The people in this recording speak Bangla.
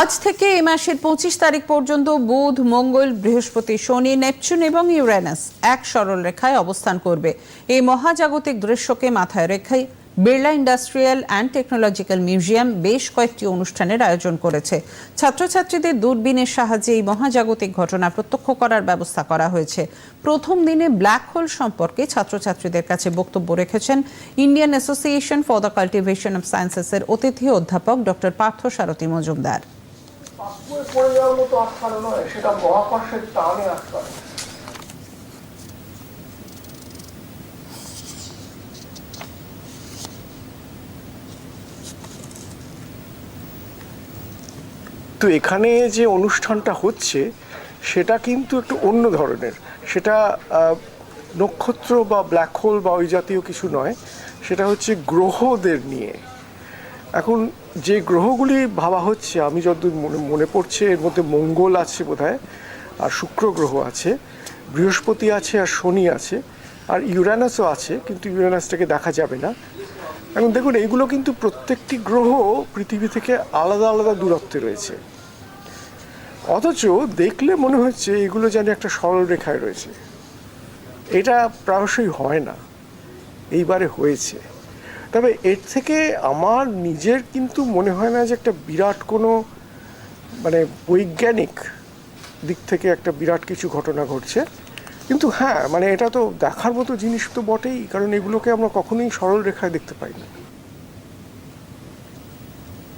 আজ থেকে এ মাসের পঁচিশ তারিখ পর্যন্ত বুধ, মঙ্গল, বৃহস্পতি, শনি, নেপচুন এবং ইউরেনাস এক সরল রেখায় অবস্থান করবে। এই মহাজাগতিক দৃশ্যকে মাথায় রেখেই Birla industrial and technological museum বেশ কয়েকটি অনুষ্ঠানের আয়োজন করেছে। ছাত্রছাত্রীদের দূরবীনের সাহায্যে এই মহাজাগতিক ঘটনা প্রত্যক্ষ করার ব্যবস্থা করা হয়েছে। প্রথম দিনে ব্ল্যাক হোল সম্পর্কে ছাত্রছাত্রীদের কাছে বক্তব্য রেখেছেন Indian association for the cultivation of সায়েন্সেসের অতিথি অধ্যাপক ডক্টর পার্থ সারথী মজুমদার। পড়ে যাওয়ার মতো আটকানো নয়, সেটা মহাকর্ষের টানে আটকানো। তো এখানে যে অনুষ্ঠানটা হচ্ছে, সেটা কিন্তু একটু অন্য ধরনের। সেটা নক্ষত্র বা ব্ল্যাক হোল বা ওই জাতীয় কিছু নয়, সেটা হচ্ছে গ্রহদের নিয়ে। এখন যে গ্রহগুলি ভাবা হচ্ছে, আমি যতদূর মনে মনে পড়ছে, এর মধ্যে মঙ্গল আছে বোধহয়, আর শুক্র গ্রহ আছে, বৃহস্পতি আছে, আর শনি আছে, আর ইউরানাসও আছে, কিন্তু ইউরানাসটাকে দেখা যাবে না। এখন দেখুন, এইগুলো কিন্তু প্রত্যেকটি গ্রহ পৃথিবী থেকে আলাদা আলাদা দূরত্বে রয়েছে। অথচ দেখলে মনে হচ্ছে এগুলো যেন একটা সরল রেখায় রয়েছে। এটা প্রায়শই হয় না। এইবারে হয়েছে। তবে এর থেকে আমার নিজের কিন্তু মনে হয় না যে একটা বিরাট কোনো মানে বৈজ্ঞানিক দিক থেকে একটা বিরাট কিছু ঘটনা ঘটছে। কিন্তু হ্যাঁ মানে এটা তো দেখার মতো জিনিস তো বটেই, কারণ এগুলোকে আমরা কখনোই সরল রেখায় দেখতে পাই না